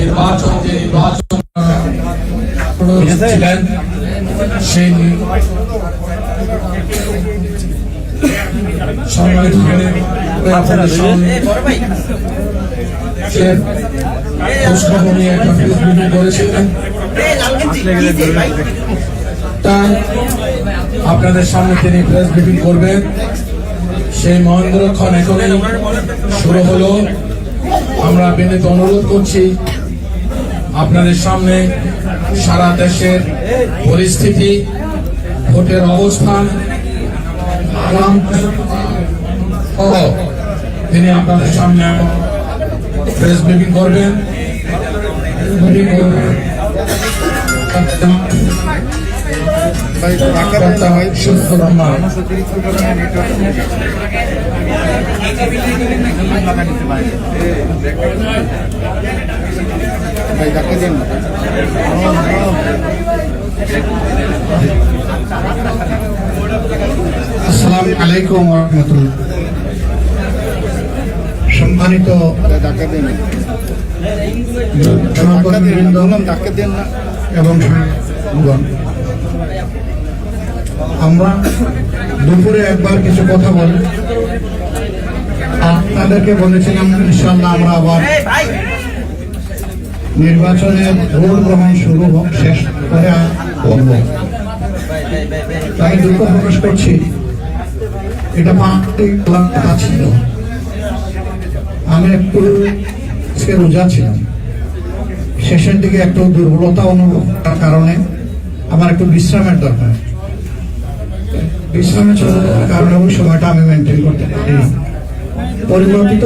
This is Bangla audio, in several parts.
নির্বাচন যে নির্বাচন ছিলেন সেই আপনাদের সামনে তিনি প্রেস মিটিং করবেন। সেই মহেন্দ্রক্ষণ এখনই শুরু হলো। আমরা বিনীত অনুরোধ করছি আপনাদের সামনে সারা দেশের পরিস্থিতি ভোটের অবস্থান তিনি আপনাদের সামনে প্রেস মিটিং করবেন। রহমান ভাই ডাকে দেন আসসালামু আলাইকুম রহমতুল্লাহ। সম্মানিত এবং আমরা দুপুরে একবার কিছু কথা বলি। আপনাদেরকে বলেছিলাম ইনশাল্লাহ আমরা আবার নির্বাচনের ভোট গ্রহণ শুরু শেষ করে করব। তাই দুঃখ প্রকাশ করছি। এটা পাঁচটি কথা ছিল। আমি একটু রোজা ছিলাম। শেষের দিকে একটু দুর্বলতা অনুভব কারণে আমার একটু বিশ্রামের দরকার। বিশ্রামে চলে যাওয়ার কারণে ওই সময়টা আমি মেনটেন করতে পারি পরিবর্তিত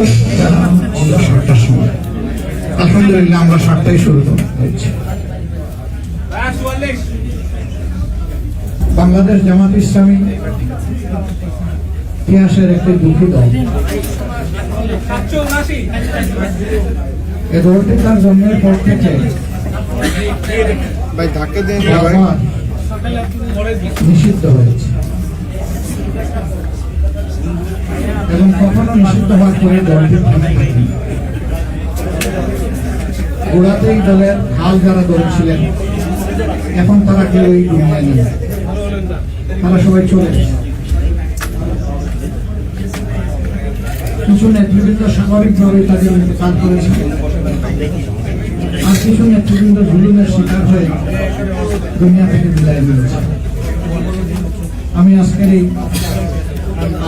সাতটার সময়। আলহামদুলিল্লাহ আমরা সাতটায় শুরু হয়েছি বাংলাদেশ জামাত ইসলামী ইতিহাসের একটি দুঃখী দল। এ দলটি তার জন্মের পর থেকে নিষিদ্ধ হয়েছে। এবং কখনো নিষিদ্ধ হওয়ার পরে দলটি। গোড়াতেই দলের হাল যারা ধরেছিলেন এখন তারা কেউ এই দুনিয়ায় নেই। তারা সবাই চলে কিছু নেতৃবৃন্দ স্বাভাবিকভাবে তাদের কাজ করেছে। আর কিছু নেতৃবৃন্দ জুলুমের শিকার হয়ে দুনিয়া থেকে বিদায় নিয়েছে। আমি আজকের এই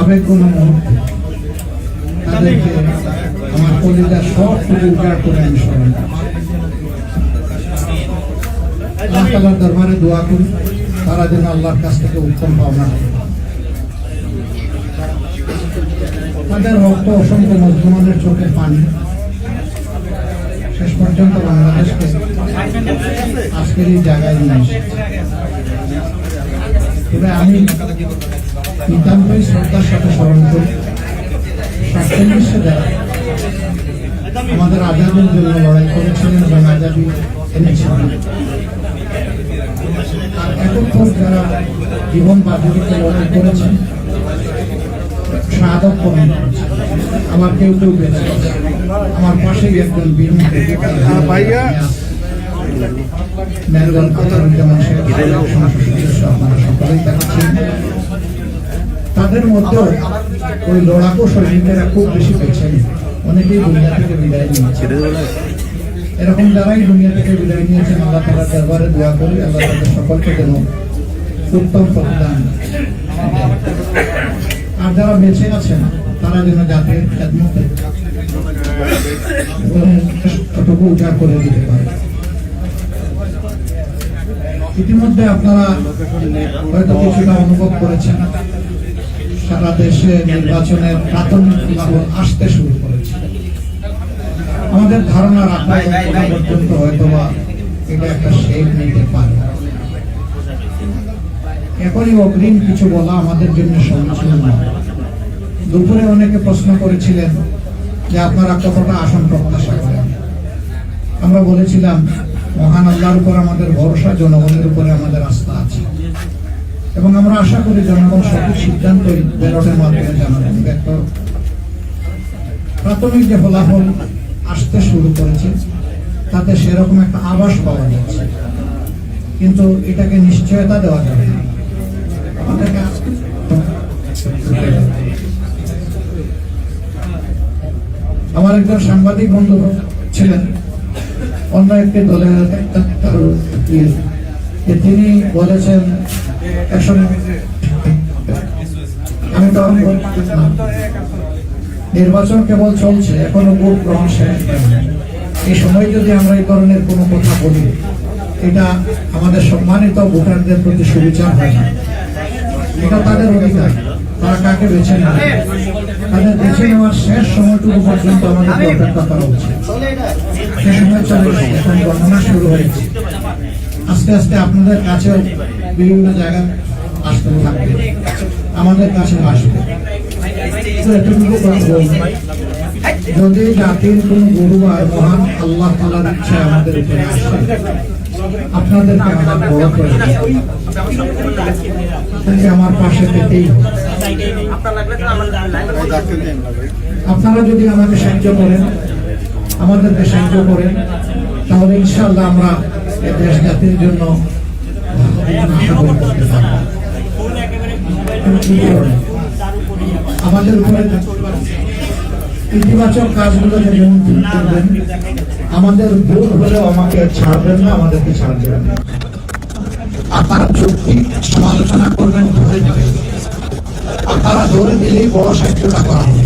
আবেগগুণ মুহূর্তে তাদেরকে আমার কলিজার সব কিছু উজাড় করে আমি স্মরণ করছি। আল্লাহ তালার দরবারে দোয়া করি, তারা যেন আল্লাহর কাছ থেকে উত্তম পাওনা করে। তাদের রক্ত অসংখ্য মুসলমানের চোখে পানি। শেষ পর্যন্ত বাংলাদেশকে আজকের এই জায়গায় নিয়ে তবে আমি নিতান্তই শ্রদ্ধার সাথে স্মরণ করি, সাতচল্লিশে আমাদের আজাদের জন্য লড়াই করেছিলেন এবং আজাদি এনেছিলেন। এতক্ষণ যারা জীবন বাজিকে লড়াই করেছেন শাহাদত বরণ আমার কেউ কেউ বেঁচে আমার পাশেই একজন হ্যাঁ, ভাইয়া। মেরুদল যেমন আপনারা সকলেই দেখাচ্ছেন। তাদের মধ্যেও ওই লড়াকু সৈনিকেরা খুব বেশি পেয়েছেন অনেকেই দুনিয়া থেকে বিদায় নিয়েছে। এরকম যারাই দুনিয়া থেকে বিদায় নিয়েছেন আল্লাহ তালার দরবারে দোয়া করি, আল্লাহ তাদের সকলকে যেন উত্তম প্রতিদান দেন। আর যারা বেঁচে আছেন, তারা যেন জাতির খেদমতে কতটুকু করে দিতে পারে ইতিমধ্যে আপনারা হয়তো কিছুটা অনুভব করেছেন, সারা দেশে নির্বাচনের প্রাথমিক ফলাফল আসতে শুরু করেছে আমাদের ধারণা রাখা পর্যন্ত হয়তো বা এটা একটা শেপ নিতে পারে। এখনই অগ্রিম কিছু বলা আমাদের জন্য সমীচীন নয় দুপুরে অনেকে প্রশ্ন করেছিলেন যে আপনারা কতটা আসন প্রত্যাশা করেন। আমরা বলেছিলাম মহান আল্লাহর উপর আমাদের ভরসা জনগণের উপরে আমাদের আস্থা আছে। এবং আমরা আশা করি জনগণ সঠিক সিদ্ধান্তই ব্যালটের মাধ্যমে জানাবেন। ব্যক্ত প্রাথমিক যে ফলাফল আসতে শুরু করেছে, তাতে সেরকম একটা আভাস পাওয়া যাচ্ছে। কিন্তু এটাকে নিশ্চয়তা দেওয়া যাবে না। আমার একজন সাংবাদিক বন্ধু ছিলেন, অন্য একটি দলের তিনি বলেছেন আমি তো অনেক নির্বাচন কেবল চলছে, এখনও ভোট গ্রহণ শেষ এই সময় যদি আমরা এই ধরনের কোনো কথা বলি, এটা আমাদের সম্মানিত ভোটারদের প্রতি সুবিচার হয় না। এটা তাদের অধিকার, তারা কাকে বেছে নেবে? তাদের বেছে নেওয়ার শেষ সময়টুকু পর্যন্ত আমাদের অপেক্ষা করা উচিত। সে সময় চলে এখন গণনা শুরু হয়েছে। আস্তে আস্তে আপনাদের কাছেও বিভিন্ন জায়গায় আসতে থাকবে। আমাদের কাছে আসবে। যদি জাতির কোন গুরু আর মহান আল্লাহ তালার ইচ্ছা আমাদের উপরে আসে, আপনাদেরকে আমার বড় করে আমার পাশে পেতেই আপনারা যদি আমাকে সাহায্য করেন, আমাদেরকে সাহায্য করেন, তাহলে ইনশাআল্লাহ আমরা দেশ জাতির জন্য আশা করি করতে পারব। আমাদের উপরে ইতিবাচক কাজগুলোকে যেমন করবেন আমাদের ভুল হলেও আমাকে ছাড়বেন না, আমাদেরকে ছাড় দেবেন না। আপনারা সমালোচনা করবেন, ধরে আপনারা ধরে বড় সাহিত্যটা করা হবে।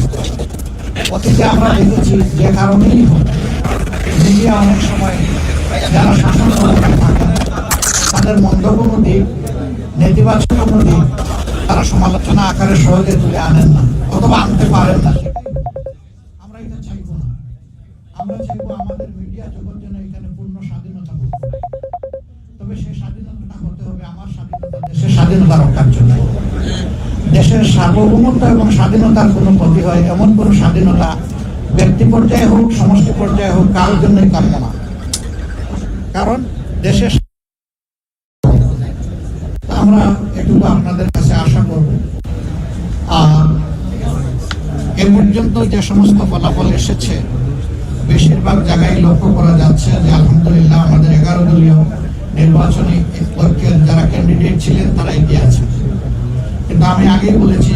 অতীতে আমরা দেখেছি যে কারণেই মিডিয়া অনেক সময় যারা শাসন তাদের মন্দ কোনো দিক নেতিবাচক কোনো দিক তারা সমালোচনা আকারে সহজে তুলে আনেন না, অথবা আনতে পারেন না। আমরা এটা চাইব না। আমরা চাইব আমাদের মিডিয়া জগৎ যেন এখানে পূর্ণ স্বাধীনতা তবে স্বাধীনতাটা হতে হবে আমার স্বাধীনতা, দেশের স্বাধীনতা রক্ষার জন্য। দেশের সার্বভৌমত্ব এবং স্বাধীনতার কোনো ক্ষতি হয়, এমন কোনো স্বাধীনতা ব্যক্তি পর্যায়ে হোক, সমষ্টি পর্যায়ে হোক, কারোর জন্যই কাম্য না। কারণ দেশের আমরা এটুকু আপনাদের কাছে আশা করব আর এ পর্যন্ত যে সমস্ত ফলাফল এসেছে, বেশিরভাগ জায়গায় লক্ষ্য করা যাচ্ছে যে আলহামদুলিল্লাহ আমাদের এগারো দলীয় নির্বাচনী যারা ক্যান্ডিডেট ছিলেন তারা এগিয়ে আছে। কিন্তু আমি আগেই বলেছি,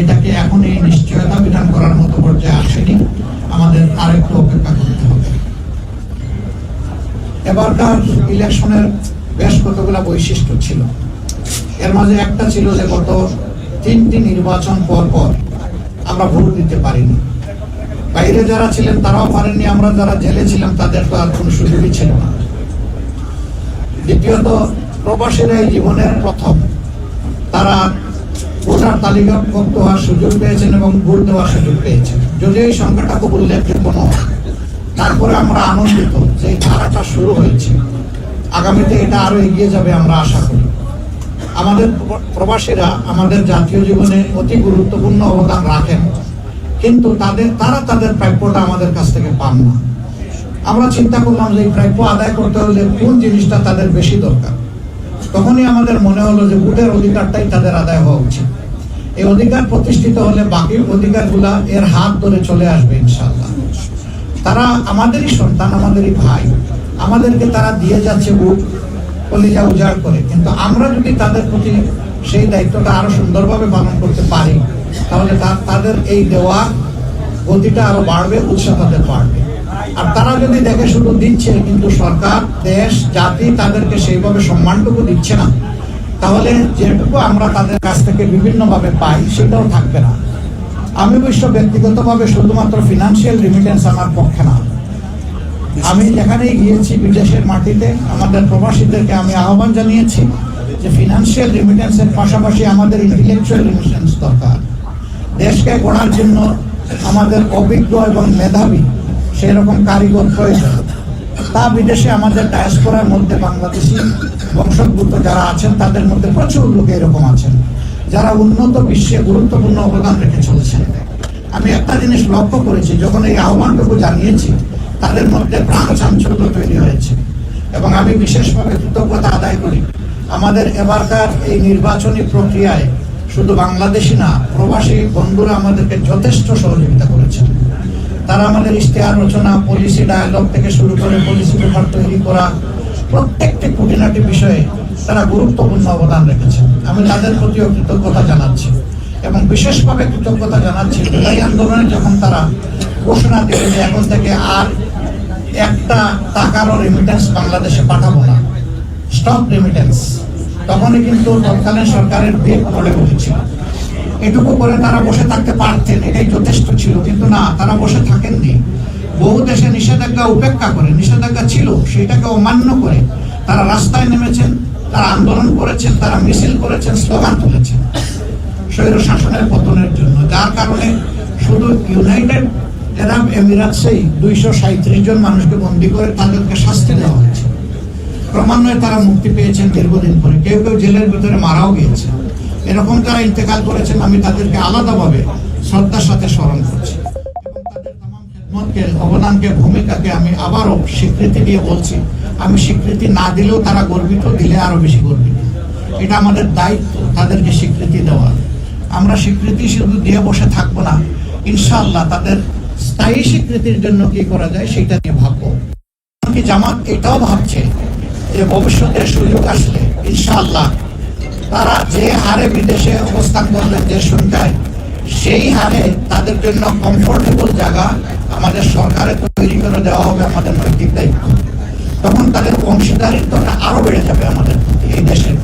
এটাকে এখন এই নিশ্চয়তা বিধান করার মতো পর্যায়ে আসেনি। আমাদের আরেকটু অপেক্ষা করতে হবে। এবারকার ইলেকশনের বেশ কতগুলা বৈশিষ্ট্য ছিল। এর মাঝে একটা ছিল যে গত তিনটি নির্বাচন পর পর আমরা ভোট দিতে পারিনি। বাইরে যারা ছিলেন তারাও পারেননি, আমরা যারা জেলে ছিলাম তাদের তো আর কোনো সুযোগই ছিল না। দ্বিতীয়ত, প্রবাসীরা এই জীবনের প্রথম। তারা ভোটার তালিকাভুক্ত হওয়ার সুযোগ পেয়েছেন এবং ভোট দেওয়ার সুযোগ পেয়েছেন। যদিও এই সংখ্যাটা খুব উল্লেখযোগ্য নয়। তারপরে আমরা আনন্দিত যে এই ধারাটা শুরু হয়েছে। আগামীতে এটা আরও এগিয়ে যাবে আমরা আশা করি। আমাদের প্রবাসীরা আমাদের জাতীয় জীবনে অতি গুরুত্বপূর্ণ অবদান রাখেন। কিন্তু তাদের তারা তাদের প্রাপ্যটা আমাদের কাছ থেকে পান না। আমরা চিন্তা করলাম যে প্রাপ্য আদায় করতে হলে কোন জিনিসটা তাদের বেশি দরকার? তখনই আমাদের মনে হলো যে ভোটের অধিকারটাই তাদের আদায় হওয়া উচিত। এই অধিকার প্রতিষ্ঠিত হলে বাকি অধিকারগুলা এর হাত ধরে চলে আসবে ইনশাল্লাহ তারা আমাদেরই সন্তান, আমাদেরই ভাই। আমাদেরকে তারা দিয়ে যাচ্ছে বুক কলিজা উজাড় করে। কিন্তু আমরা যদি তাদের প্রতি সেই দায়িত্বটা আরও সুন্দরভাবে পালন করতে পারি, তাহলে তাদের এই দেওয়া গতিটা আরও বাড়বে, উৎসাহ তাদের বাড়বে। আর তারা যদি দেখে শুধু দিচ্ছে, কিন্তু সরকার, দেশ, জাতি তাদেরকে সেইভাবে সম্মানটুকু দিচ্ছে না, তাহলে যেটুকু আমরা তাদের কাছ থেকে বিভিন্নভাবে পাই, সেটাও থাকবে না। আমি অবশ্য ব্যক্তিগতভাবে শুধুমাত্র ফিনান্সিয়াল রিমিটেন্স আমার পক্ষে না। আমি যেখানেই গিয়েছি বিদেশের মাটিতে। আমাদের প্রবাসীদেরকে আমি আহ্বান জানিয়েছি যে ফিনান্সিয়াল রিমিটেন্সের পাশাপাশি আমাদের ইন্টেলেকচুয়াল রিমিটেন্স দরকার। দেশকে গড়ার জন্য আমাদের অভিজ্ঞ এবং মেধাবী সেই রকম কারিগর প্রয়োজন। তা বিদেশে আমাদের ডায়াসপোরার মধ্যে বাংলাদেশি বংশোদ্ভূত যারা আছেন, তাদের মধ্যে প্রচুর লোক এরকম আছেন, যারা উন্নত বিশ্বে গুরুত্বপূর্ণ অবদান রেখে চলেছেন। আমি একটা জিনিস লক্ষ্য করেছি, যখন এই আহ্বানটুকু জানিয়েছি তাদের মধ্যে প্রাণ চাঞ্চল্য তৈরি হয়েছে। এবং আমি বিশেষভাবে কৃতজ্ঞতা আদায় করি, আমাদের এবারকার এই নির্বাচনী প্রক্রিয়ায় শুধু বাংলাদেশি না, প্রবাসী বন্ধুরা আমাদেরকে যথেষ্ট সহযোগিতা করেছেন। তারা আমাদের ইশতেহার রচনা পলিসি ডায়ালগ থেকে শুরু করে পলিসি পেপার তৈরি করা, প্রত্যেকটি খুঁটিনাটি বিষয়ে তারা গুরুত্বপূর্ণ অবদান রেখেছেন। আমি তাদের প্রতিও কৃতজ্ঞতা জানাচ্ছি এবং বিশেষভাবে কৃতজ্ঞতা জানাচ্ছি জুলাই আন্দোলনে যখন তারা ঘোষণা দিল যে এখন থেকে আর একটা টাকারও রেমিটেন্স বাংলাদেশে পাঠাবো না। স্টপ রেমিটেন্স তখনই কিন্তু তৎকালীন সরকারের বেগ পড়ে বসেছিল এটুকু করে তারা বসে থাকতে পারতেন, এটাই যথেষ্ট ছিল। কিন্তু না, তারা বসে থাকেননি। বহু দেশে নিষেধাজ্ঞা উপেক্ষা করে, নিষেধাজ্ঞা ছিল সেটাকে অমান্য করে। তারা রাস্তায় নেমেছেন, তারা আন্দোলন করেছেন, তারা মিছিল করেছেন, স্লোগান তুলেছেন। স্বৈর শাসনের পতনের জন্য। যার কারণে শুধু ইউনাইটেড আরব এমিরাতসেই দুইশো সাঁত্রিশ জন মানুষকে বন্দি করে তাদেরকে শাস্তি দেওয়া হয়েছে। ক্রমান্বয়ে তারা মুক্তি পেয়েছেন দীর্ঘদিন পরে কেউ কেউ জেলের ভিতরে মারাও গিয়েছে এরকম যারা ইন্তেকাল করেছেন, আমি তাদেরকে আলাদাভাবে শ্রদ্ধার সাথে স্মরণ করছি। অবদানকে, ভূমিকাকে আমি আবারও স্বীকৃতি দিয়ে বলছি, আমি স্বীকৃতি না দিলেও তারা গর্বিত, দিলে আরও বেশি গর্বিত। এটা আমাদের দায়িত্ব, তাদেরকে স্বীকৃতি দেওয়া। আমরা স্বীকৃতি শুধু দিয়ে বসে থাকব না, ইনশাআল্লাহ তাদের স্থায়ী স্বীকৃতির জন্য কি করা যায় সেটা নিয়ে ভাববো। এমনকি জামাত এটাও ভাবছে যে ভবিষ্যতে সুযোগ আসলে, ইনশাআল্লাহ। তারা যে হারে বিদেশে অবস্থান করবেন যে সংখ্যায় সেই হারে তাদের জন্য কমফোর্টেবল জায়গা আমাদের সরকারে তৈরি করে দেওয়া হবে আমাদের নৈতিক দায়িত্ব। তখন তাদের অংশীদারিত্বটা আরও বেড়ে যাবে আমাদের এই দেশের।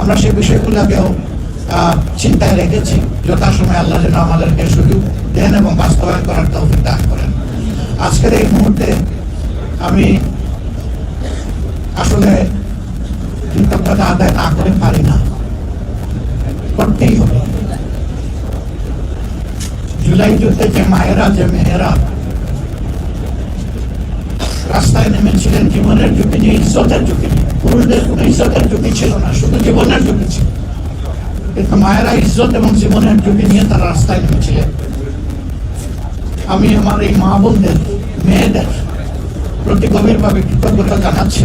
আমরা সেই বিষয়গুলোকেও চিন্তায় রেখেছি, যথাসময় আল্লাহ যেন আমাদেরকে সুযোগ দেন এবং বাস্তবায়ন করার তৌফিক দান করেন। আজকের এই মুহূর্তে আমি আসলে কৃতজ্ঞতা আদায় না করে পারি না। করতেই হবে। জুলাই যুদ্ধে যে মায়েরা, যে মেয়েরা রাস্তায় নেমেছিলেন, জীবনের ঝুঁকি নিয়ে, ইজ্জতের ঝুঁকি নিয়ে। পুরুষদের কোনো ইজ্জতের ঝুঁকি ছিল না, শুধু জীবনের ঝুঁকি ছিল। কিন্তু মায়েরা ইজ্জত এবং জীবনের ঝুঁকি নিয়ে তারা রাস্তায় নেমেছিলেন। আমি আমার এই মা বোনদের মেয়েদের প্রতি গভীরভাবে কৃতজ্ঞতা জানাচ্ছি।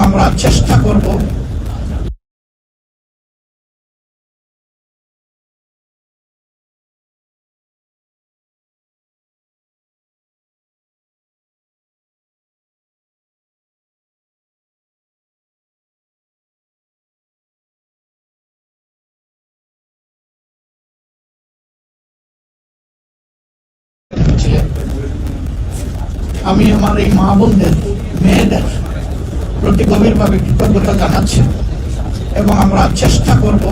আমরা চেষ্টা করব। আমি আমার এই মা বোনদের মেয়েদের প্রতি গভীরভাবে কৃতজ্ঞতা জানাচ্ছি এবং আমরা চেষ্টা করব